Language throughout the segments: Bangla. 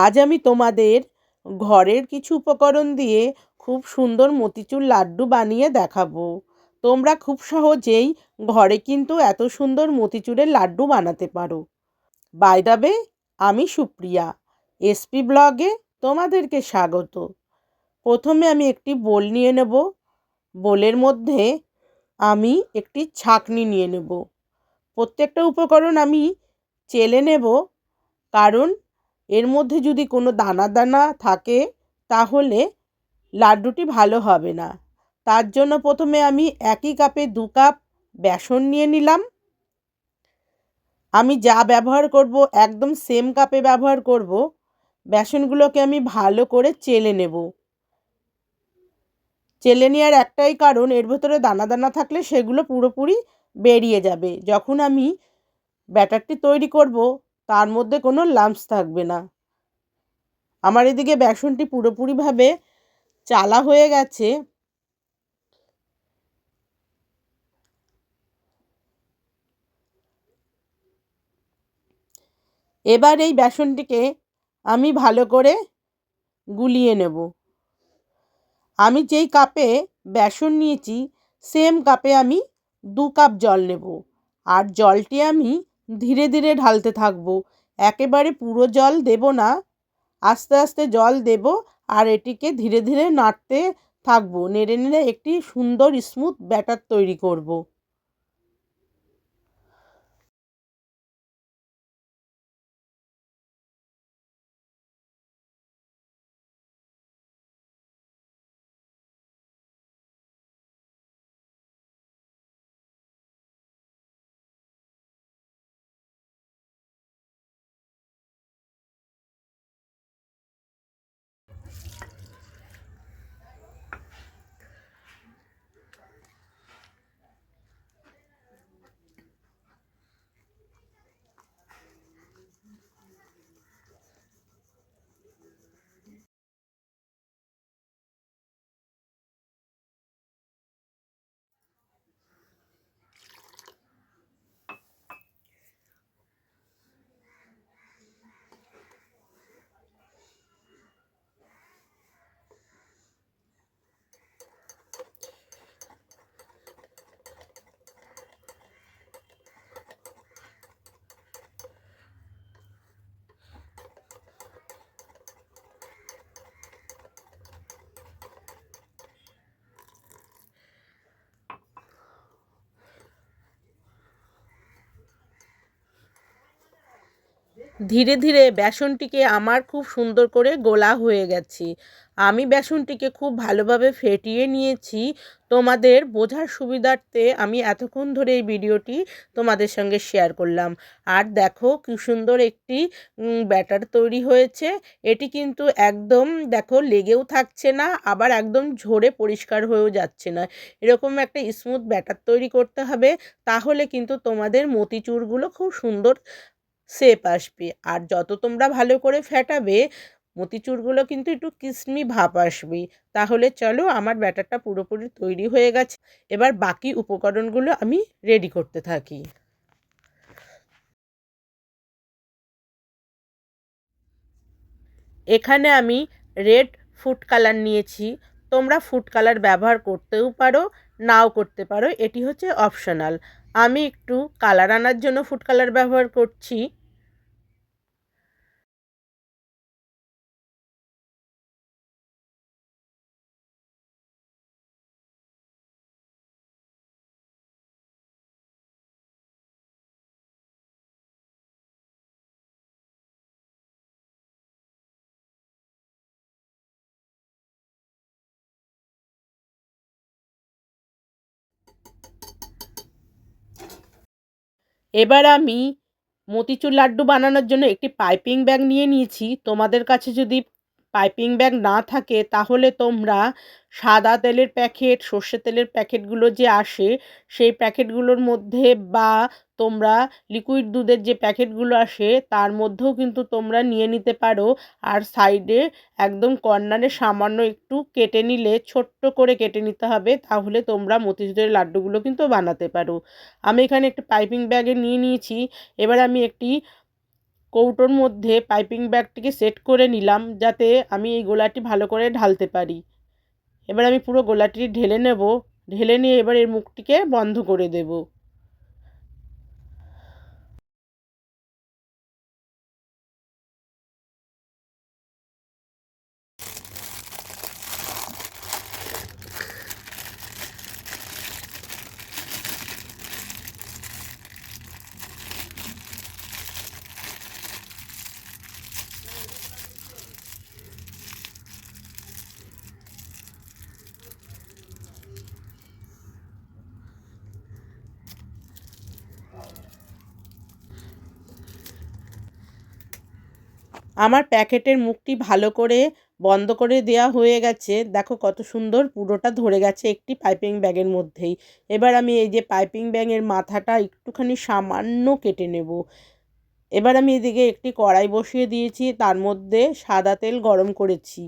আজ আমি তোমাদের ঘরের কিছু উপকরণ দিয়ে খুব সুন্দর মতিচুর লাড্ডু বানিয়ে দেখাবো। তোমরা খুব সহজেই ঘরে কিন্তু এত সুন্দর মতিচুরের লাড্ডু বানাতে পারো। বাই দ্য ওয়ে, আমি সুপ্রিয়া এসপি ব্লগে তোমাদেরকে স্বাগত। প্রথমে আমি একটি বোল নিয়ে নেব। বোলের মধ্যে আমি একটি ছাঁকনি নিয়ে নেব। প্রত্যেকটা উপকরণ আমি চেলে নেব কারণ এর মধ্যে যদি কোনো দানা দানা থাকে, তাহলে লাড্ডুটি ভালো হবে না। তার জন্য প্রথমে আমি একই কাপে দু কাপ বেসন নিয়ে নিলাম। আমি যা ব্যবহার করব, একদম সেম কাপে ব্যবহার করব। বেসনগুলোকে আমি ভালো করে চেলে নেব। চেলে নেওয়ার একটাই কারণ, এর ভেতরে দানা দানা থাকলে সেগুলো পুরোপুরি বেরিয়ে যাবে। যখন আমি ব্যাটারটি তৈরি করব তার মধ্যে কোনো লাম্পস থাকবে না। আমার এদিকে বেসনটি পুরোপুরিভাবে চালা হয়ে গেছে। এবার এই বেসনটিকে আমি ভালো করে গুলিয়ে নেব। আমি যেই কাপে বেসন নিয়েছি সেম কাপে আমি দু কাপ জল নেব। আর জলটি আমি ধীরে ধীরে ঢালতে থাকব। একেবারে পুরো জল দেব না। আস্তে আস্তে জল দেব আর এটিকে ধীরে ধীরে নাড়তে থাকব। নেড়ে নেড়ে একটি সুন্দর স্মুথ ব্যাটার তৈরি করব। ধীরে ধীরে বেসনটিকে আমার খুব সুন্দর করে গোলা হয়ে গেছে। আমি বেসনটিকে খুব ভালোভাবে ফেটিয়ে নিয়েছি। তোমাদের বোঝার সুবিধার্থে আমি এতক্ষণ ধরে এই ভিডিওটি তোমাদের সঙ্গে শেয়ার করলাম। আর দেখো কি সুন্দর একটি ব্যাটার তৈরি হয়েছে। এটি কিন্তু একদম দেখো লেগেও থাকছে না, আবার একদম ঝরে পরিষ্কার হয়েও যাচ্ছে না। এরকম একটা স্মুথ ব্যাটার তৈরি করতে হবে, তাহলে কিন্তু তোমাদের মতিচুরগুলো খুব সুন্দর শেপ আসবে। আর যত তোমরা ভালো করে ফেটাবে মতিচুরগুলো কিন্তু একটু কিসমি ভাব আসবে। তাহলে চলো আমার ব্যাটারটা পুরোপুরি তৈরি হয়ে গেছে। এবার বাকি উপকরণগুলো আমি রেডি করতে থাকি। এখানে আমি রেড ফুড কালার নিয়েছি। তোমরা ফুড কালার ব্যবহার করতেও পারো, নাও করতে পারো। এটি হচ্ছে অপশনাল আমি একটু কালার আনার জন্য ফুড কালার ব্যবহার করছি। এবার আমি মতিচুর লাড্ডু বানানোর জন্য একটি পাইপিং ব্যাগ নিয়ে নিয়েছি। তোমাদের কাছে যদি পাইপিং ব্যাগ না থাকে, তাহলে তোমরা সাদা তেলের প্যাকেট, সর্ষে তেলের প্যাকেটগুলো যে আসে, সেই প্যাকেটগুলোর মধ্যে বা তোমরা লিকুইড দুধের যে প্যাকেটগুলো আসে, তার মধ্যেও কিন্তু তোমরা নিয়ে নিতে পারো। আর সাইডে একদম কর্নারে সামান্য একটু কেটে নিলে, ছোট্ট করে কেটে নিতে হবে, তাহলে তোমরা মতিচুরের লাড্ডুগুলো কিন্তু বানাতে পারো। আমি এখানে একটি পাইপিং ব্যাগে নিয়ে নিয়েছি। এবার আমি একটি কৌটোর মধ্যে পাইপিং ব্যাগটিকে সেট করে নিলাম যাতে আমি এই গোলাটি ভালো করে ঢালতে পারি। এবার আমি পুরো গোলাটি ঢেলে নেব। ঢেলে নিয়ে এবার এর মুখটিকে বন্ধ করে দেবো। আমার প্যাকেটের মুখটি ভালো করে বন্ধ করে দেওয়া হয়ে গেছে। দেখো কত সুন্দর পুরোটা ধরে গেছে একটি পাইপিং ব্যাগের মধ্যেই। এবার আমি এই যে পাইপিং ব্যাগের মাথাটা একটুখানি সামান্য কেটে নেব। এবার আমি এদিকে একটি কড়াই বসিয়ে দিয়েছি, তার মধ্যে সাদা তেল গরম করেছি।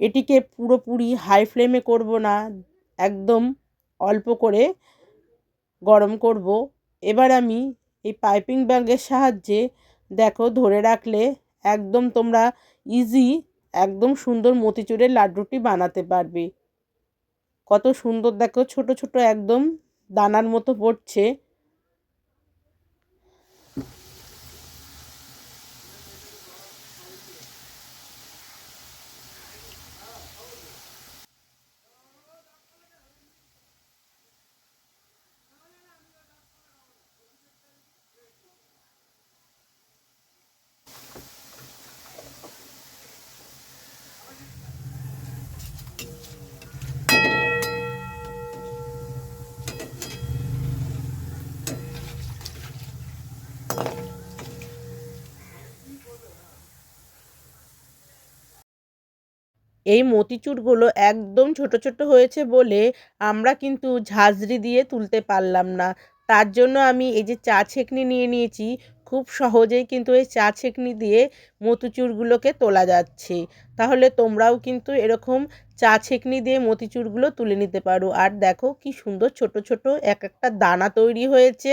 এটিকে পুরোপুরি হাই ফ্লেমে করব না, একদম অল্প করে গরম করব। এবার আমি এই পাইপিং ব্যাগের সাহায্যে, দেখো ধরে রাখলে একদম তোমরা ইজি একদম সুন্দর মতিচুরের লাড্ডুটি বানাতে পারবে। কত সুন্দর দেখো, ছোট ছোট একদম দানার মতো পড়ছে। এই মতিচুরগুলো একদম ছোট ছোট হয়েছে বলে আমরা কিন্তু ঝাঁঝরি দিয়ে তুলতে পারলাম না। তার জন্য আমি এই যে চা ছেঁকনি নিয়ে নিয়েছি, খুব সহজেই কিন্তু এই চা ছেঁকনি দিয়ে মতিচুরগুলোকে তোলা যাচ্ছে। তাহলে তোমরাও কিন্তু এরকম চা ছেঁকনি দিয়ে মতিচুরগুলো তুলে নিতে পারো। আর দেখো কি সুন্দর ছোট ছোট এক একটা দানা তৈরি হয়েছে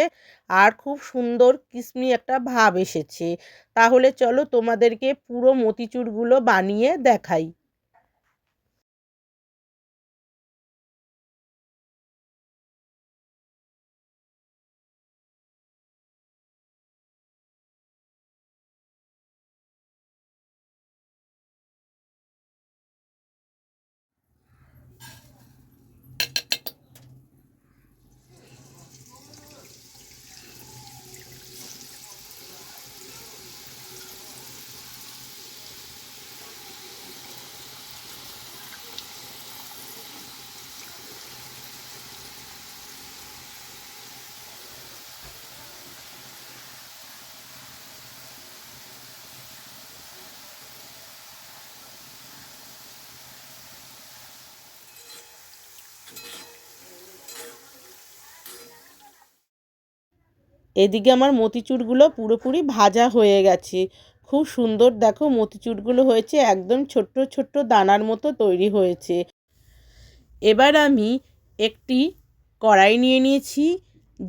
আর খুব সুন্দর কিসমি একটা ভাব এসেছে। তাহলে চলো তোমাদেরকে পুরো মতিচুরগুলো বানিয়ে দেখাই। এদিকে আমার মতিচুরগুলো পুরোপুরি ভাজা হয়ে গেছে। খুব সুন্দর দেখো মতিচুরগুলো হয়েছে, একদম ছোট্ট ছোট্ট দানার মতো তৈরি হয়েছে। এবার আমি একটি কড়াই নিয়ে নিয়েছি,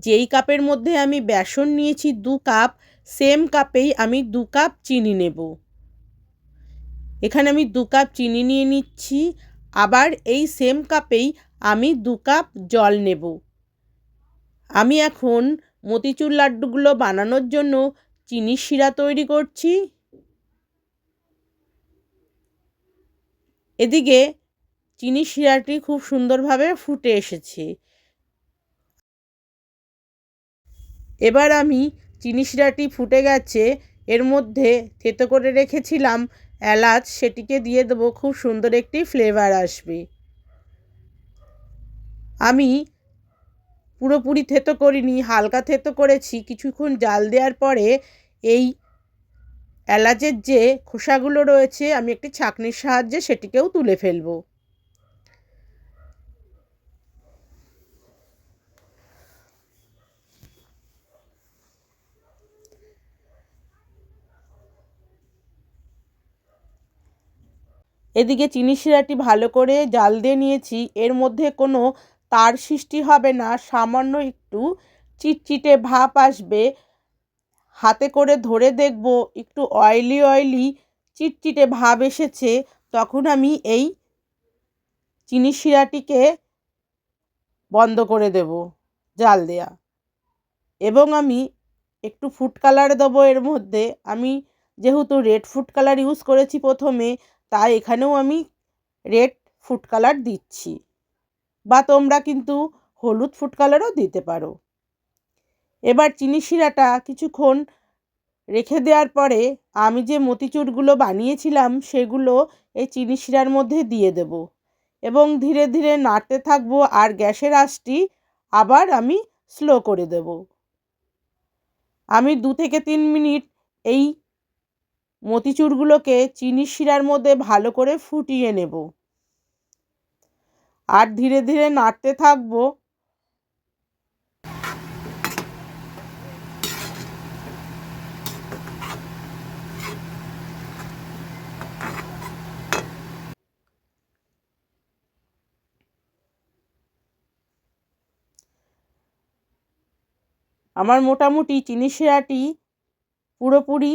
যেই কাপের মধ্যে আমি বেসন নিয়েছি দু কাপ, সেম কাপেই আমি দু কাপ চিনি নেব। এখানে আমি দু কাপ চিনি নিয়ে নিচ্ছি, আবার এই সেম কাপেই আমি দু কাপ জল নেব। আমি এখন মতিচুর লাড্ডুগুলো বানানোর জন্য চিনির শিরা তৈরি করছি। এদিকে চিনি শিরাটি খুব সুন্দরভাবে ফুটে এসেছে। এবার আমি চিনি শিরাটি ফুটে গেছে, এর মধ্যে থেতো করে রেখেছিলাম, এলাচ সেটিকে দিয়ে দেবো, খুব সুন্দর একটি ফ্লেভার আসবে। আমি পুরোপুরি থেতো করিনি, হালকা থেতো করেছি। কিছুক্ষণ জাল দেওয়ার পরে এই এলাচের যে খোসাগুলো রয়েছে, আমি একটি ছাঁকনির সাহায্যে সেটিকেও তুলে ফেলব। এদিকে চিনি শিরাটি ভালো করে জাল দিয়ে নিয়েছি। এর মধ্যে কোনো তার সৃষ্টি হবে না। সামান্য একটু চিটচিটে ভাপ আসবে। হাতে করে ধরে দেখব, একটু অয়েলি অয়েলি চিটচিটে ভাব এসেছে। তখন আমি এই চিনি শিরাটিকে বন্ধ করে দেব, জাল দেয়া। এবং আমি একটু ফুড কালার দেবো এর মধ্যে। আমি যেহেতু রেড ফুড কালার ইউজ করেছি প্রথমে, তাই এখানেও আমি রেড ফুড কালার দিচ্ছি। বা তোমরা কিন্তু হলুদ ফুড কালারও দিতে পারো। এবার চিনি শিরাটা কিছুক্ষণ রেখে দেওয়ার পরে আমি যে মতিচুরগুলো বানিয়েছিলাম সেগুলো এই চিনি শিরার মধ্যে দিয়ে দেব এবং ধীরে ধীরে নাড়তে থাকব আর গ্যাসের আঁচটি আবার আমি স্লো করে দেব। আমি দু থেকে তিন মিনিট এই মতিচুরগুলোকে চিনি শিরার মধ্যে ভালো করে ফুটিয়ে নেব। আর ধীরে ধীরে নাড়তে থাকব। আমার মোটামুটি চিনি সেরাটি পুরোপুরি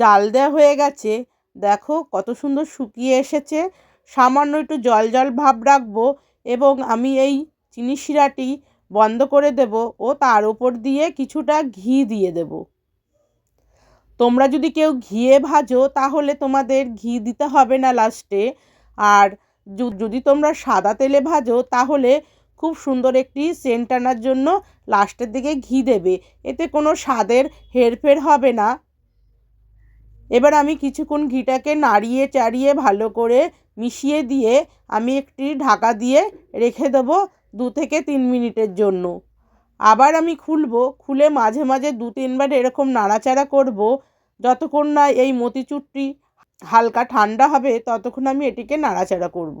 জাল দেওয়া হয়ে গেছে। দেখো কত সুন্দর শুকিয়ে এসেছে। সামান্য একটু জল জল ভাব রাখব এবং আমি এই চিনি শিরাটি বন্ধ করে দেব ও তার ওপর দিয়ে কিছুটা ঘি দিয়ে দেব। তোমরা যদি কেউ ঘিয়ে ভাজো তাহলে তোমাদের ঘি দিতে হবে না লাস্টে। আর যদি তোমরা সাদা তেলে ভাজো তাহলে খুব সুন্দর একটি সেন্ট আনার জন্য লাস্টের দিকে ঘি দেবে। এতে কোনো স্বাদের হেরফের হবে না। এবার আমি কিছুক্ষণ ঘিটাকে নাড়িয়ে চাড়িয়ে ভালো করে মিশিয়ে দিয়ে আমি একটি ঢাকা দিয়ে রেখে দেবো দু থেকে তিন মিনিটের জন্য। আবার আমি খুলবো, খুলে মাঝে মাঝে দু তিনবার এরকম নাড়াচাড়া করব, যতক্ষণ না এই মতিচুরটি হালকা ঠান্ডা হবে ততক্ষণ আমি এটিকে নাড়াচাড়া করব।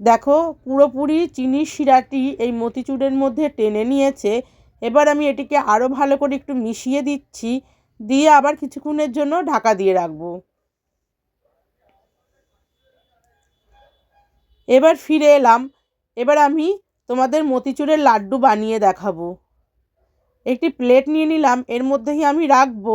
দেখো, পুরোপুরি চিনির শিরাটি এই মতিচুরের মধ্যে টেনে নিয়েছে। এবার আমি এটিকে আরও ভালো করে একটু মিশিয়ে দিচ্ছি। দিয়ে আবার কিছুক্ষণের জন্য ঢাকা দিয়ে রাখব। এবার ফিরে এলাম। এবার আমি তোমাদের মতিচুরের লাড্ডু বানিয়ে দেখাবো। একটি প্লেট নিয়ে নিলাম, এর মধ্যেই আমি রাখব।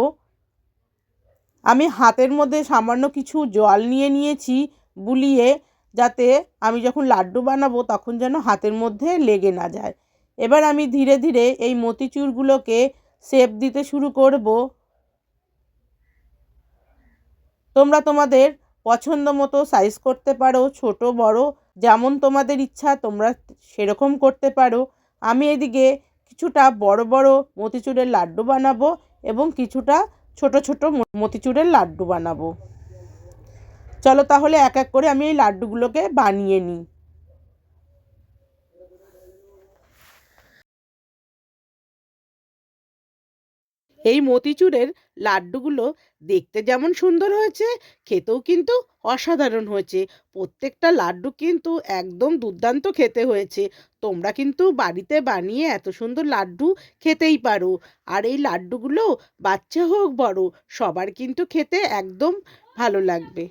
আমি হাতের মধ্যে সামান্য কিছু জল নিয়ে নিয়েছি বুলিয়ে, যাতে আমি যখন লাড্ডু বানাবো তখন যেন হাতের মধ্যে লেগে না যায়। এবার আমি ধীরে ধীরে এই মতিচুরগুলোকে শেপ দিতে শুরু করব। তোমরা তোমাদের পছন্দ মতো সাইজ করতে পারো, ছোট, বড়, যেমন তোমাদের ইচ্ছা তোমরা সেরকম করতে পারো। আমি এদিকে কিছুটা বড় বড় মতিচুরের লাড্ডু বানাবো এবং কিছুটা ছোট ছোট মতিচুরের লাড্ডু বানাবো। চলো তাহলে এক এক করে আমি এই লাড্ডুগুলোকে বানিয়ে নিই। এই মতিচুরের লাড্ডুগুলো দেখতে যেমন সুন্দর হয়েছে, খেতেও কিন্তু অসাধারণ হয়েছে। প্রত্যেকটা লাড্ডু কিন্তু একদম দুর্দান্ত খেতে হয়েছে। তোমরা কিন্তু বাড়িতে বানিয়ে এত সুন্দর লাড্ডু খেতেই পারো। আর এই লাড্ডুগুলো বাচ্চা হোক বড়, সবার কিন্তু খেতে একদম ভালো লাগবে।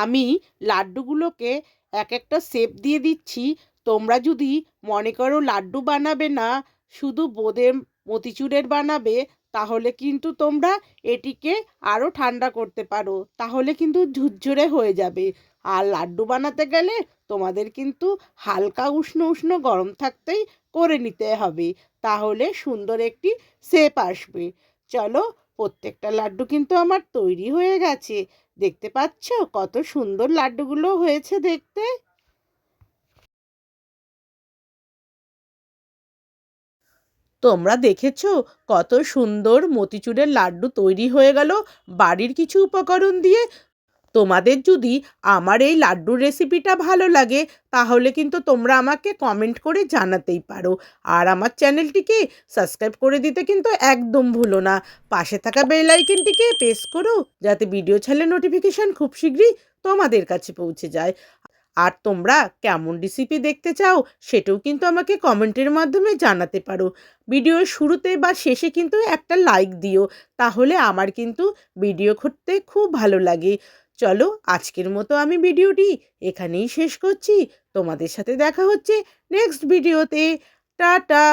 আমি লাড্ডুগুলোকে এক একটা শেপ দিয়ে দিচ্ছি। তোমরা যদি মনে করো লাড্ডু বানাবে না, শুধু বোঁদের মতিচুরের বানাবে, তাহলে কিন্তু তোমরা এটিকে আরও ঠান্ডা করতে পারো, তাহলে কিন্তু ঝুরঝুরে হয়ে যাবে। আর লাড্ডু বানাতে গেলে তোমাদের কিন্তু হালকা উষ্ণ উষ্ণ গরম থাকতেই করে নিতে হবে, তাহলে সুন্দর একটি শেপ আসবে। চলো, প্রত্যেকটা লাড্ডু কিন্তু আমার তৈরি হয়ে গেছে। দেখতে পাচ্ছ কত সুন্দর লাড্ডুগুলো হয়েছে দেখতে? তোমরা দেখেছ কত সুন্দর মতিচুরের লাড্ডু তৈরি হয়ে গেল বাড়ির কিছু উপকরণ দিয়ে? তোমাদের যদি আমার এই লাড্ডুর রেসিপিটা ভালো লাগে, তাহলে কিন্তু তোমরা আমাকে কমেন্ট করে জানাতেই পারো। আর আমার চ্যানেলটিকে সাবস্ক্রাইব করে দিতে কিন্তু একদম ভুলো না। পাশে থাকা বেল আইকনটিকে প্রেস করো, যাতে ভিডিও ছাড়লে নোটিফিকেশান খুব শীঘ্রই তোমাদের কাছে পৌঁছে যায়। আর তোমরা কেমন রেসিপি দেখতে চাও সেটাও কিন্তু আমাকে কমেন্টের মাধ্যমে জানাতে পারো। ভিডিওর শুরুতে বা শেষে কিন্তু একটা লাইক দিও, তাহলে আমার কিন্তু ভিডিও করতে খুব ভালো লাগে। চলো আজকের মতো আমি ভিডিওটি এখানেই শেষ করছি। তোমাদের সাথে দেখা হচ্ছে নেক্সট ভিডিওতে টাটা!